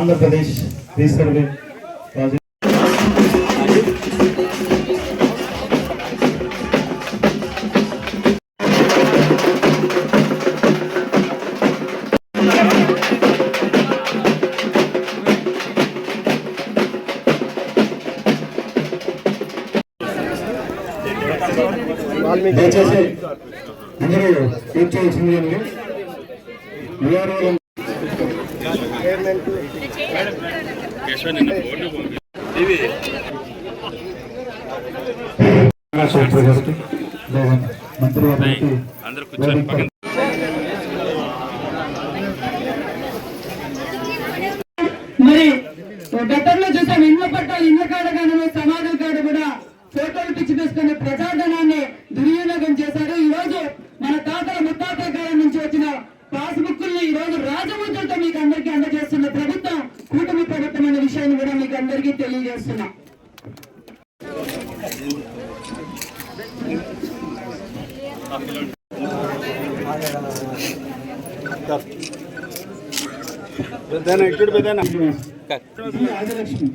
ఆంధ్రప్రదేశ్ తీసుకెళ్ళి ప్రాజెక్ట్ దయచేసి అందరూ కూర్చోవలసింది అండి విఆర్ఓ సూపర్ గారికి కూర్చొని పక్కన మరి గతంలో చూసాం ఇళ్ళ పట్టాలు ఇళ్ళ కాడ కానీ సమాధుల కాడ కూడా ఫోటోలు పిచ్చి తీసుకునే ప్రజాధనాన్ని దుర్వినియోగం చేశారు ఈ రోజు మన తాతల ముత్తాతల కాలం నుంచి వచ్చిన పాస్బుక్ని ఈ రోజు రాజముద్రతో మీకు అందరికీ అందజేస్తున్న ప్రభుత్వం కూటమి ప్రభుత్వం అనే విషయాన్ని కూడా మీకు తెలియజేస్తున్నాం ఇక్కడ పెద్దనా? రాజలక్ష్మి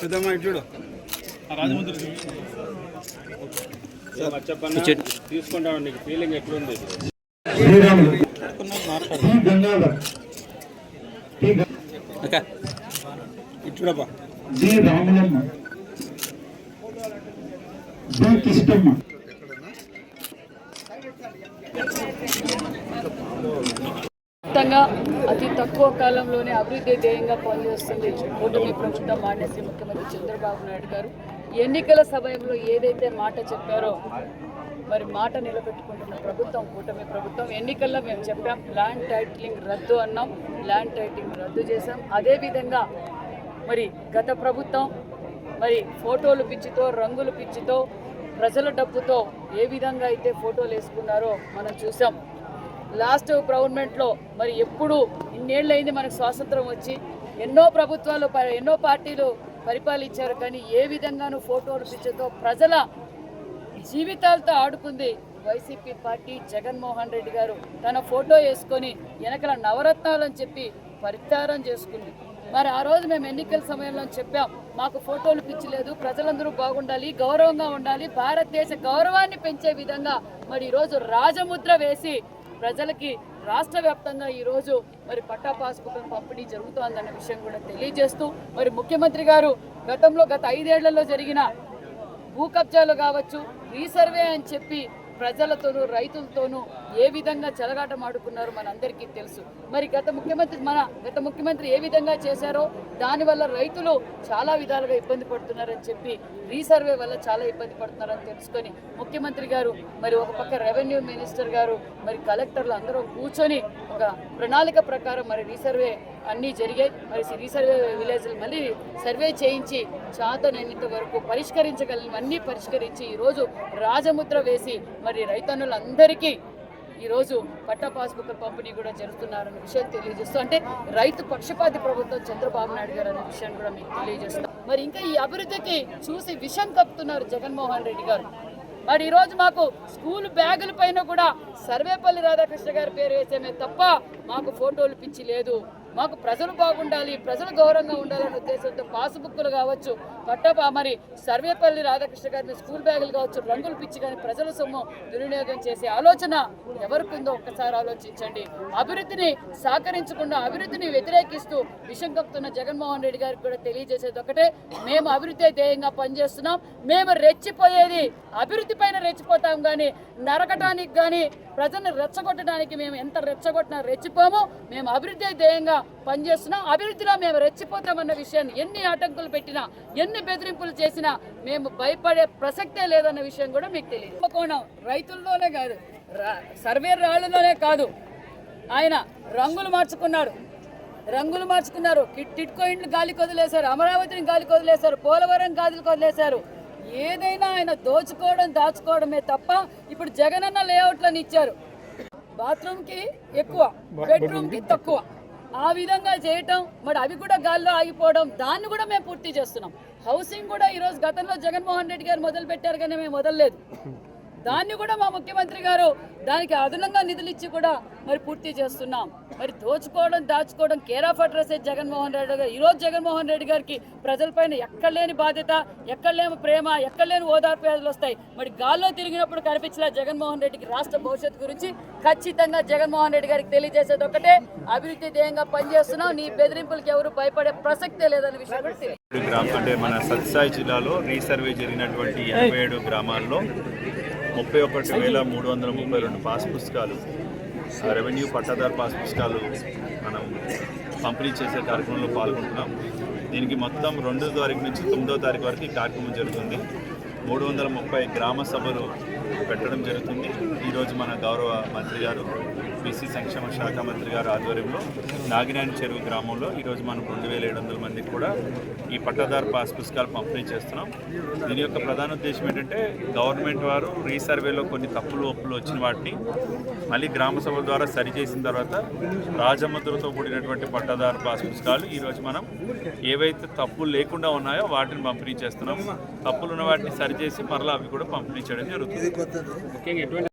పెద్దమ్మా ఇటు తీసుకుంటాను నీకు ఫీలింగ్ ఎట్లుంది? గంగాధర్. గ- ఇటుడప్పా జి రాములమ్మ జి కిష్టమ్మ మొత్తంగా అతి తక్కువ కాలంలోనే అభివృద్ధి ధ్యేయంగా పనిచేస్తుంది. కూటమి ప్రభుత్వం మానేసి ముఖ్యమంత్రి చంద్రబాబు నాయుడు గారు. ఎన్నికల సమయంలో ఏదైతే మాట చెప్పారో మరి మాట నిలబెట్టుకుంటున్న ప్రభుత్వం కూటమి ప్రభుత్వం ఎన్నికల్లో మేము చెప్పాం ల్యాండ్ టైటిలింగ్ రద్దు అన్నాం ల్యాండ్ టైటిలింగ్ రద్దు చేశాం. అదేవిధంగా మరి గత ప్రభుత్వం మరి ఫోటోలు పిచ్చితో రంగులు పిచ్చితో ప్రజల డబ్బుతో ఏ విధంగా అయితే ఫోటోలు వేసుకున్నారో మనం చూసాం లాస్ట్ గవర్నమెంట్లో మరి ఎప్పుడు ఇన్నేళ్ళైంది మనకు స్వాతంత్రం వచ్చి ఎన్నో ప్రభుత్వాలు ప- ఎన్నో పార్టీలు పరిపాలించారు కానీ ఏ విధంగానూ ఫోటోలు పిచ్చితో ప్రజల జీవితాలతో ఆడుకుంది వైసీపీ పార్టీ జగన్మోహన్ రెడ్డి గారు. తన ఫోటో వేసుకొని వెనకల నవరత్నాలని చెప్పి పరిత్యారం చేసుకుంది. మరి ఆ రోజు మేము ఎన్నికల సమయంలో చెప్పాం మాకు ఫోటోలు పిచ్చలేదు ప్రజలందరూ బాగుండాలి గౌరవంగా ఉండాలి భారతదేశ గౌరవాన్ని పెంచే విధంగా. మరి ఈరోజు రాజముద్ర వేసి ప్రజలకి రాష్ట్ర వ్యాప్తంగా ఈరోజు మరి పట్టా పాస్బుక్లను పంపిణీ జరుగుతోందన్న విషయం కూడా తెలియజేస్తూ మరి ముఖ్యమంత్రి గారు గతంలో గత ఐదేళ్ళలో జరిగిన భూ కబ్జాలు కావచ్చు రీసర్వే అని చెప్పి ప్రజలతోనూ రైతులతోనూ ఏ విధంగా చెలగాటమాడుకున్నారో మనందరికీ తెలుసు. మరి గత ముఖ్యమంత్రి మన గత ముఖ్యమంత్రి ఏ విధంగా చేశారో దానివల్ల రైతులు చాలా విధాలుగా ఇబ్బంది పడుతున్నారని చెప్పి రీసర్వే వల్ల చాలా ఇబ్బంది పడుతున్నారని తెలుసుకొని ముఖ్యమంత్రి గారు మరి ఒక పక్క రెవెన్యూ మినిస్టర్ గారు మరి కలెక్టర్లు అందరూ కూర్చొని ఒక ప్రణాళిక ప్రకారం మరి రీసర్వే అన్నీ జరిగాయి. మరి రీసర్వే విలేజ్లు మళ్ళీ సర్వే చేయించి చాతనైనంత వరకు పరిష్కరించగలిగినవన్నీ పరిష్కరించి ఈరోజు రాజముద్ర వేసి మరి రైతన్నులందరికీ ఈరోజు పట్టా పాస్బుక్ పంపిణీ కూడా జరుగుతున్నారన్న విషయం తెలియజేస్తూ అంటే రైతు పక్షపాతి ప్రభుత్వం చంద్రబాబు నాయుడు గారు అనే విషయాన్ని కూడా మీకు తెలియజేస్తాం. మరి ఇంకా ఈ అభివృద్ధికి చూసి విషం కప్పుతున్నారు జగన్మోహన్ రెడ్డి గారు. మరి ఈరోజు మాకు స్కూల్ బ్యాగుల పైన కూడా సర్వేపల్లి రాధాకృష్ణ గారి పేరు వేసేమే తప్ప మాకు ఫోటోలు పిచ్చి లేదు. మాకు ప్రజలు బాగుండాలి ప్రజలు గౌరవంగా ఉండాలనే ఉద్దేశంతో పాస్బుక్లు కావచ్చు పట్టపా మరి సర్వేపల్లి రాధాకృష్ణ గారిని స్కూల్ బ్యాగులు కావచ్చు రంగులు పిచ్చి కానీ ప్రజల సొమ్ము దుర్వినియోగం చేసే ఆలోచన ఎవరికిందో ఒక్కసారి ఆలోచించండి. అభివృద్ధిని సహకరించకుండా అభివృద్ధిని వ్యతిరేకిస్తూ విషం కప్పుతున్న జగన్మోహన్ రెడ్డి గారికి కూడా తెలియజేసేది ఒకటే మేము అభివృద్ధి ధ్యేయంగా పనిచేస్తున్నాం మేము రెచ్చిపోయేది అభివృద్ధి పైన రెచ్చిపోతాం కానీ నరకటానికి కానీ ప్రజల్ని రెచ్చగొట్టడానికి మేము ఎంత రెచ్చగొట్టినా రెచ్చిపోము మేము అభివృద్ధి ధ్యేయంగా పనిచేస్తున్నాం అభివృద్ధిలో మేము రెచ్చిపోతామన్న విషయాన్ని ఎన్ని ఆటంకులు పెట్టినా ఎన్ని బెదిరింపులు చేసినా మేము భయపడే ప్రసక్తే లేదన్న విషయం కూడా మీకు తెలియదు. కుంభకోణం రైతుల్లోనే కాదు సర్వే రాళ్ళలోనే కాదు. ఆయన రంగులు మార్చుకున్నాడు రంగులు మార్చుకున్నారు. టిట్కో ఇండ్లు గాలికి వదిలేశారు అమరావతిని గాలికి వదిలేశారు పోలవరం గాలికి వదిలేశారు ఏదైనా ఆయన దోచుకోవడం దాచుకోవడమే తప్ప ఇప్పుడు జగనన్న లేఅవుట్లను ఇచ్చారు. బాత్రూమ్కి ఎక్కువ బెడ్రూమ్కి తక్కువ. ఆ విధంగా చేయటం మరి అవి కూడా గాల్లో ఆగిపోవడం దాన్ని కూడా మేము పూర్తి చేస్తున్నాం. హౌసింగ్ కూడా ఈరోజు గతంలో జగన్మోహన్ రెడ్డి గారు మొదలు పెట్టారు కానీ మేము మొదలలేదు దాన్ని కూడా మా ముఖ్యమంత్రి గారు దానికి అదనంగా నిధులు ఇచ్చి కూడా మరి పూర్తి చేస్తున్నాం. మరి దోచుకోవడం దాచుకోవడం care of address Jaganmohan Reddy గారు? ఈరోజు జగన్మోహన్ రెడ్డి గారికి ప్రజలపైన ఎక్కడలేని బాధ్యత ఎక్కడలేని ప్రేమ ఎక్కడలేని ఓదార్పు వ్యాధులు వస్తాయి. మరి గాల్లో తిరిగినప్పుడు కనిపించలే జగన్మోహన్ రెడ్డికి రాష్ట్ర భవిష్యత్తు గురించి. ఖచ్చితంగా జగన్మోహన్ రెడ్డి గారికి తెలియజేసేది ఒకటే. అభివృద్ధి ధ్యేయంగా పనిచేస్తున్నాం. నీ బెదిరింపులకు ఎవరు భయపడే ప్రసక్తే లేదన్న విషయం కూడా తెలియదు. అంటే మన సత్సాయి జిల్లాలో రీసర్వే జరిగినటువంటి ఎనభై ఏడు గ్రామాల్లో ముప్పై ఒకటి వేల మూడు వందల ముప్పై రెండు పాస్ పుస్తకాలు రెవెన్యూ పట్టాదారు పాస్ పుస్తకాలు మనం పంపిణీ చేసే కార్యక్రమంలో పాల్గొంటున్నాం. దీనికి మొత్తం రెండో తారీఖు నుంచి తొమ్మిదో తారీఖు వరకు ఈ కార్యక్రమం జరుగుతుంది. మూడు వందల ముప్పై గ్రామ సభలు పెట్టడం జరుగుతుంది. ఈరోజు మన గౌరవ మంత్రి గారు బీసీ సంక్షేమ శాఖ మంత్రి గారు ఆధ్వర్యంలో నాగినేని చెరువు గ్రామంలో ఈరోజు మనం రెండు వేల ఏడు వందల మందికి కూడా ఈ పట్టాదారు పాస్ పుస్తకాలు పంపిణీ చేస్తున్నాం. దీని యొక్క ప్రధాన ఉద్దేశం ఏంటంటే గవర్నమెంట్ వారు రీసర్వేలో కొన్ని తప్పులు ఒప్పులు వచ్చిన వాటిని మళ్ళీ గ్రామ సభల ద్వారా సరిచేసిన తర్వాత రాజముద్రతో కూడినటువంటి పట్టాదారు పాస్ పుస్తకాలు ఈరోజు మనం ఏవైతే తప్పులు లేకుండా ఉన్నాయో వాటిని పంపిణీ చేస్తున్నాం. తప్పులు ఉన్న వాటిని సరిచేసి మరలా అవి కూడా పంపిణీ చేయడం జరుగుతుంది ముఖ్యంగా ఎటువంటి